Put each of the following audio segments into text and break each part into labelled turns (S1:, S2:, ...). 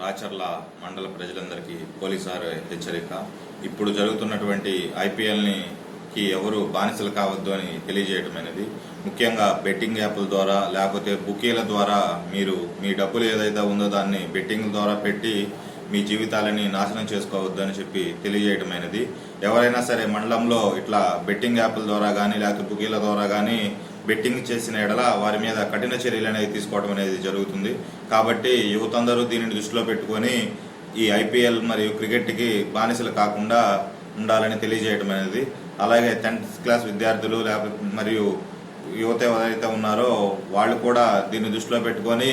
S1: రాచర్ల మండల ప్రజలందరికీ పోలీసారు హెచ్చరిక ఇప్పుడు జరుగుతున్నటువంటి ఐపీఎల్ని కి ఎవరు బానిసలు కావద్దు అని తెలియజేయటమైనది. ముఖ్యంగా బెట్టింగ్ యాప్ల ద్వారా లేకపోతే బుకీల ద్వారా మీరు మీ డబ్బులు ఏదైతే ఉందో దాన్ని బెట్టింగ్ ద్వారా పెట్టి మీ జీవితాలని నాశనం చేసుకోవద్దు అని చెప్పి తెలియజేయటమైనది. ఎవరైనా సరే మండలంలో ఇట్లా బెట్టింగ్ యాప్ల ద్వారా కానీ లేకపోతే బుకీల ద్వారా కానీ బెట్టింగ్ చేసిన ఎడల వారి మీద కఠిన చర్యలు అనేది తీసుకోవడం అనేది జరుగుతుంది. కాబట్టి యువత అందరూ దీనిని దృష్టిలో పెట్టుకొని ఈ ఐపీఎల్ మరియు క్రికెట్కి బానిసలు కాకుండా ఉండాలని తెలియజేయడం అనేది. అలాగే టెన్త్ క్లాస్ విద్యార్థులు లేకపోతే మరియు యువత ఎవరైతే ఉన్నారో వాళ్ళు కూడా దీన్ని దృష్టిలో పెట్టుకొని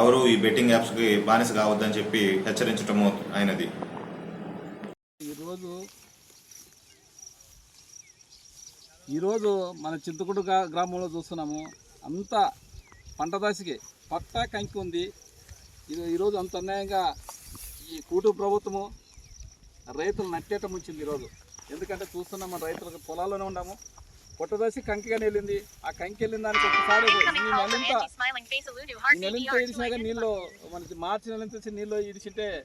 S1: ఎవరు ఈ బెట్టింగ్ యాప్స్కి బానిస కావద్దని చెప్పి హెచ్చరించడం అయినది.
S2: ఈరోజు ఈరోజు మన చింతకుంట గ్రా- గ్రామంలో చూస్తున్నాము. అంత పంట దశకి పట్టా కంకి ఉంది. ఇది ఈరోజు అంత అన్యాయంగా ఈ కూటు ప్రభుత్వము రైతులు నట్టేట ముంచింది ఈరోజు. ఎందుకంటే చూస్తున్నాం మన రైతులకు పొలాల్లోనే ఉన్నాము. పొట్టదశి కంకిగానే వెళ్ళింది. ఆ కంకి వెళ్ళిన దానికి ఒకసారి నెలంతా నెలంతా ఇడిచినా కానీ నీళ్ళు మనకి మార్చి నెలంతా వచ్చి నీళ్ళు ఇడిచితే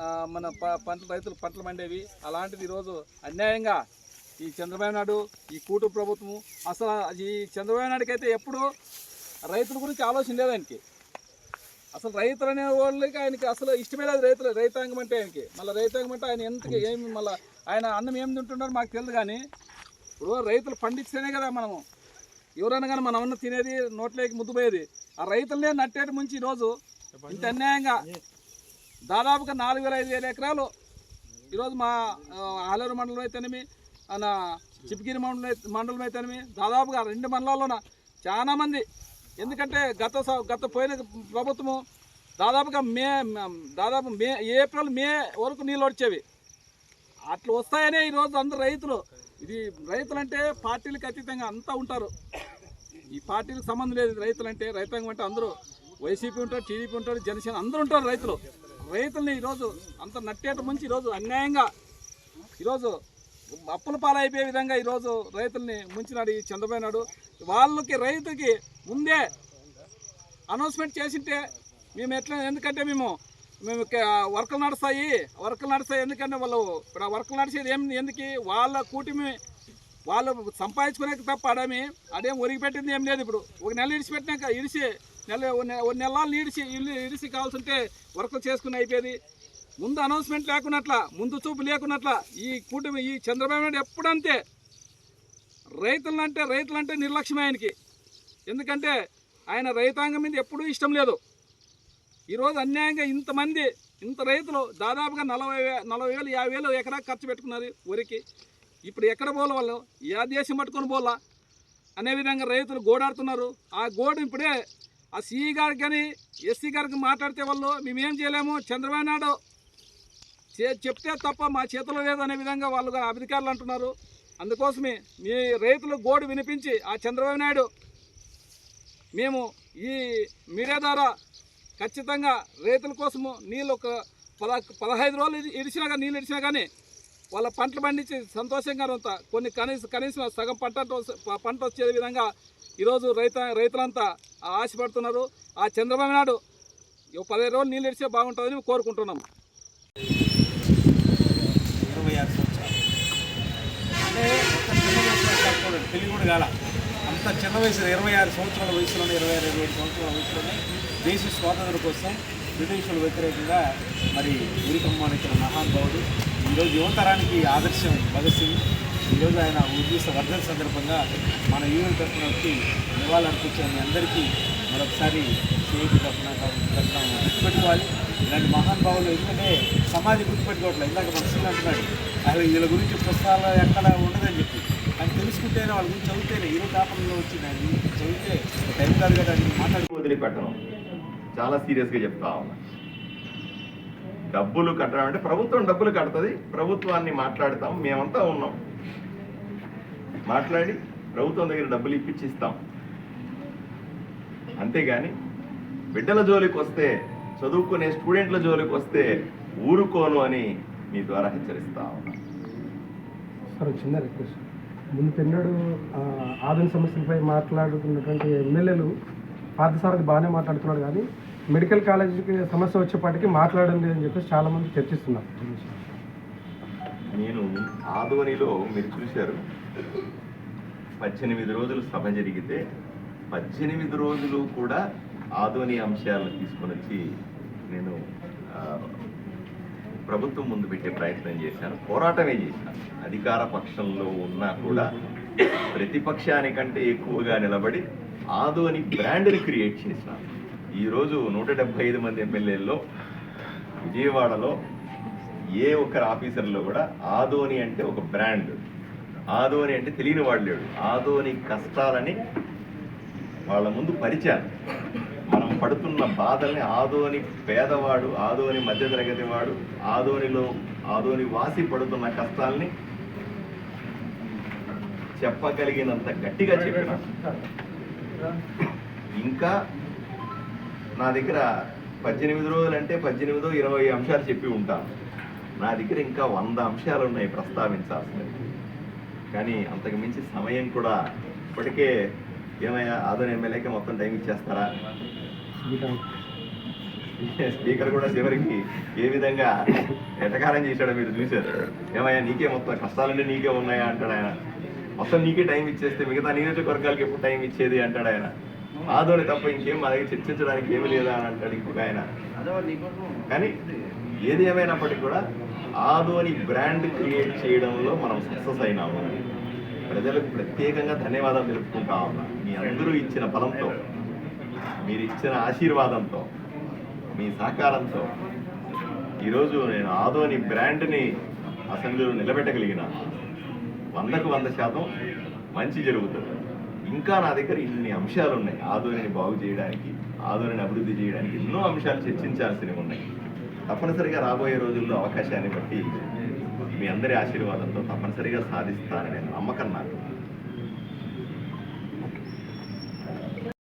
S2: ఆ, మన ప- పంటలు రైతులు పంటలు మండేవి. అలాంటిది ఈరోజు అన్యాయంగా ఈ చంద్రబాబు నాయుడు ఈ కూటు ప్రభుత్వము అసలు ఈ చంద్రబాబు నాయుడుకి అయితే ఎప్పుడు రైతుల గురించి ఆలోచన లేదు ఆయనకి. అసలు రైతులు అనే వాళ్ళకి ఆయనకి అసలు ఇష్టమే లేదు రైతులు రైతాంగం అంటే ఆయనకి. మళ్ళీ రైతాంగం అంటే ఆయన ఎంతకి ఏమి మళ్ళీ ఆయన అన్నం ఏం తింటున్నారో మాకు తెలియదు కానీ ఇప్పుడు రైతులు పండిస్తేనే కదా మనము. ఎవరైనా కానీ మనం అన్న తినేది నోట్లోకి ముద్దుపోయేది. ఆ రైతులనే నట్టేటి ముంచి ఈరోజు ఇంత అన్యాయంగా దాదాపుగా నాలుగు వేల ఐదు వేల ఎకరాలు ఈరోజు మా ఆలేరు మండలం అయితేనేమి మన చిపిగిరి మండలం అయితే- మండలం అయితేనేమి? దాదాపుగా రెండు మండలాల్లోన? చాలామంది ఎందుకంటే గత గత పోయిన ప్రభుత్వము దాదాపుగా మే దాదాపు మే ఏప్రిల్ మే వరకు నీళ్ళు వచ్చేవి. అట్లా వస్తాయనే ఈరోజు అందరు రైతులు. ఇది రైతులంటే పార్టీలకు అతీతంగా అంతా ఉంటారు. ఈ పార్టీలకు సంబంధం లేదు. రైతులంటే రైతాంగం అంటే అందరూ వైసీపీ ఉంటారు టీడీపీ ఉంటారు జనసేన అందరూ ఉంటారు రైతులు. రైతుల్ని ఈరోజు అంత నట్టేట ముంచి ఈరోజు అన్యాయంగా ఈరోజు అప్పుల పాలైపోయే విధంగా ఈరోజు రైతుల్ని ముంచినాడు ఈ చంద్రబాబు నాయుడు. వాళ్ళకి రైతుకి ముందే అనౌన్స్మెంట్ చేసింటే మేము ఎట్లా ఎందుకంటే మేము మేము క- వర్కులు నడుస్తాయి వర్కులు నడుస్తాయి ఎందుకంటే వాళ్ళు ఇప్పుడు ఆ వర్కులు నడిచేది ఏం ఎందుకు? వాళ్ళ కూటమి వాళ్ళు సంపాదించుకునే తప్ప అడమి అదేం ఒరిగి పెట్టింది ఏం లేదు ఇప్పుడు. ఒక నెల ఇడిచిపెట్టినాక ఇడిచి నెల ఒక నెలలు ఇడిచి ఇల్లు ఇడిచి కావాల్సి ఉంటే వర్కులు చేసుకుని అయిపోయేది. ముందు అనౌన్స్మెంట్ లేకున్నట్ల ముందు చూపు లేకున్నట్ల ఈ కూటమి ఈ చంద్రబాబు నాయుడు ఎప్పుడంతే రైతులంటే రైతులంటే నిర్లక్ష్యమే ఆయనకి. ఎందుకంటే ఆయన రైతాంగం మీద ఎప్పుడూ ఇష్టం లేదు. ఈరోజు అన్యాయంగా ఇంతమంది ఇంత రైతులు దాదాపుగా నలభై వే నలభై వేలు యాభై వేలు ఎకరా ఖర్చు పెట్టుకున్నారు వరికి. ఇప్పుడు ఎక్కడ పోల వాళ్ళు? ఏ దేశం పట్టుకొని పోలా అనే విధంగా రైతులు గోడాడుతున్నారు. ఆ గోడు ఇప్పుడే ఆ సిఈ గారికి కానీ ఎస్సీ గారికి మాట్లాడితే వాళ్ళు మేమేం చేయలేము? చంద్రబాబు నాయుడు చెప్తే తప్ప మా చేతిలో లేదనే విధంగా వాళ్ళు అధికారులు అంటున్నారు. అందుకోసమే మీ రైతులు గోడు వినిపించి ఆ చంద్రబాబు నాయుడు మేము ఈ మీడియా ద్వారా ఖచ్చితంగా రైతుల కోసము నీళ్ళు ఒక పద పదహైదు రోజులు ఇడిచినా కానీ నీళ్ళు ఇడిచినా కానీ వాళ్ళ పంటలు పండించి సంతోషంగా ఉంటా. కొన్ని కనీస కనీసం సగం పంట వస్తే- పంట వచ్చే విధంగా ఈరోజు రైత రైతులంతా ఆశపడుతున్నారు. ఆ చంద్రబాబు నాయుడు పదిహేను రోజులు నీళ్ళు ఇడిస్తే బాగుంటుందని
S3: కోరుకుంటున్నాము. అంత చిన్న వయసు? ఇరవై ఆరు సంవత్సరాల వయసులోనే ఇరవై ఆరు ఇరవై ఏడు సంవత్సరాల వయసులోనే దేశ స్వాతంత్ర కోసం బ్రిటిషుల వ్యతిరేకంగా మరి ఉరికమ్మానిచ్చిన మహానుభావుడు ఈరోజు యువతరానికి ఆదర్శం భగత్ సింగ్ ఈరోజు ఆయన ఉద్దేశ వర్ధన సందర్భంగా మన యూనియన్ తరఫున వచ్చి నివాళులర్పించిన మీ అందరికీ మరొకసారి సిఐటి తరఫున తరఫున గుర్తుపెట్టుకోవాలి. ఇలాంటి మహానుభావులు ఎందుకంటే సమాజం గుర్తుపెట్టుకోవట్లేదు. ఇందాక మన అంటున్నాడు అసలు వీళ్ళ గురించి పుస్తకాలు ఎక్కడ ఉండదని చెప్పి. అని తెలుసుకుంటేనే వాళ్ళ గురించి చదివితేనే ఈరోజు పేపర్లో వచ్చింది అది చదివితే టైం కాదు కదా అని మాట్లాడుకో
S4: వదిలిపెట్టను. చాలా సీరియస్గా చెప్తా ఉన్నా. డబ్బులు కట్టడం అంటే ప్రభుత్వం డబ్బులు కడుతుంది ప్రభుత్వాన్ని మాట్లాడతాం మేమంతా ఉన్నాం. మాట్లాడి ప్రభుత్వం దగ్గర డబ్బులు ఇప్పించి ఇస్తాం అంతేగాని బిడ్డల జోలికి వస్తే చదువుకునే స్టూడెంట్ల జోలికి వస్తే ఊరుకోను అని మీ ద్వారా హెచ్చరిస్తా ఉన్నా.
S5: చిన్న రిక్వెస్ట్. ముందు పెన్నడు ఆధునిక సమస్యలపై మాట్లాడుతున్నటువంటి ఎమ్మెల్యేలు పార్థసారథి బాగానే మాట్లాడుతున్నాడు కానీ మెడికల్ కాలేజీకి సమస్య వచ్చేపాటికి మాట్లాడడం లేదని చెప్పేసి చాలామంది చర్చిస్తున్నారు.
S4: నేను ఆదోనిలో మీరు చూశారు. పద్దెనిమిది రోజులు సభ జరిగితే పద్దెనిమిది రోజులు కూడా ఆదోని అంశాలను తీసుకొని వచ్చి నేను ప్రభుత్వం ముందు పెట్టే ప్రయత్నం చేశాను. పోరాటమే చేశాను. అధికార పక్షంలో ఉన్నా కూడా ప్రతిపక్షానికంటే ఎక్కువగా నిలబడి ఆదోని బ్రాండ్ని క్రియేట్ చేసినాను ఈరోజు నూట డెబ్బై ఐదు మంది ఎమ్మెల్యేల్లో విజయవాడలో ఏ ఒక్కరు ఆఫీసర్లో కూడా ఆదోని అంటే ఒక బ్రాండ్. ఆదోని అంటే తెలియని వాడు లేడు ఆదోని కష్టాలని వాళ్ళ ముందు పరిచాను. పడుతున్న బాధల్ని ఆదోని పేదవాడు ఆదోని మధ్యతరగతి వాడు ఆదోనిలో ఆదోని వాసి పడుతున్న కష్టాల్ని చెప్పగలిగినంత గట్టిగా చెప్పిన. ఇంకా నా దగ్గర పద్దెనిమిది రోజులంటే పద్దెనిమిదో ఇరవై అంశాలు చెప్పి ఉంటాను. నా దగ్గర ఇంకా వంద అంశాలు ఉన్నాయి ప్రస్తావించాల్సినవి. కానీ అంతకు మించి సమయం కూడా ఇప్పటికే ఏమయ్యా ఆదోని ఎమ్మెల్యేకి మొత్తం టైం ఇచ్చేస్తారా? స్పీకర్ కూడా చివరికి ఏ విధంగా ఎటకారం చేశాడో మీరు చూశారు. ఏమయ్యా నీకే మొత్తం కష్టాలన్నీ నీకే ఉన్నాయా అంటాడు ఆయన. మొత్తం నీకే టైం ఇచ్చేస్తే మిగతా నియోజకవర్గాలకి ఎప్పుడు టైం ఇచ్చేది అంటాడు ఆయన. ఆదోని తప్ప ఇంకేం మా దగ్గర చర్చించడానికి ఏమీ లేదా అని అంటాడు ఇంకొక ఆయన. కానీ ఏది ఏమైనప్పటికీ కూడా ఆదోని బ్రాండ్ క్రియేట్ చేయడంలో మనం సక్సెస్ అయినాము. ప్రజలకు ప్రత్యేకంగా ధన్యవాదాలు తెలుపుకుంటా ఉన్నా. మీ అందరూ ఇచ్చిన బలంతో. మీరు ఇచ్చిన ఆశీర్వాదంతో మీ సహకారంతో ఈరోజు నేను ఆదోని బ్రాండ్ని అసెంబ్లీలో నిలబెట్టగలిగిన వందకు వంద శాతం మంచి జరుగుతుంది. ఇంకా నా దగ్గర ఇన్ని అంశాలు ఉన్నాయి ఆదోనిని బాగు చేయడానికి ఆదోనిని అభివృద్ధి చేయడానికి ఎన్నో అంశాలు చర్చించాల్సినవి ఉన్నాయి. తప్పనిసరిగా రాబోయే రోజుల్లో అవకాశాన్ని బట్టి మీ అందరి ఆశీర్వాదంతో తప్పనిసరిగా సాధిస్తానని నేను నమ్మకం నాకు.